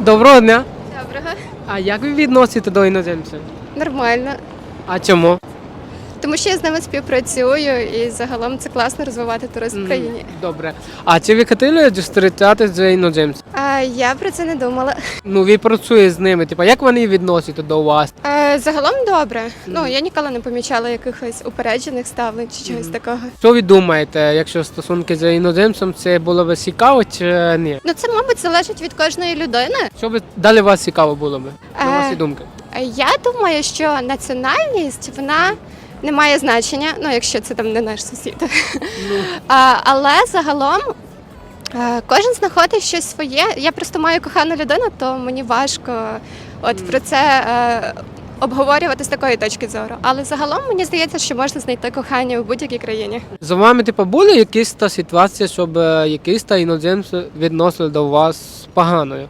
Доброго дня. Доброго. А як ви відносите до іноземців? Нормально. А чому? Тому що я з ними співпрацюю і загалом це класно розвивати туризм в країні. Добре. А чи ви хотіли зустрічати з іноземцями? А я про це не думала. Ну, ви працюєте з ними. Типа, як вони відносяться до вас? Е, загалом добре. Ну я ніколи не помічала якихось упереджених ставлень чи чогось такого. Що ви думаєте, якщо стосунки з іноземцем, це було б цікаво чи ні? Ну це, мабуть, залежить від кожної людини. Що б далі вас цікаво було б? На Е, ваші думки? Е, Я думаю, що національність вона не має значення, ну якщо це там не наш сусід. А, але загалом кожен знаходить щось своє. Я просто маю кохану людину, то мені важко от про це е, обговорювати з такої точки зору. Але загалом мені здається, що можна знайти кохання в будь-якій країні. За вами, типа, були якісь та ситуації, щоб е, якісь та іноземці відносили до вас поганою?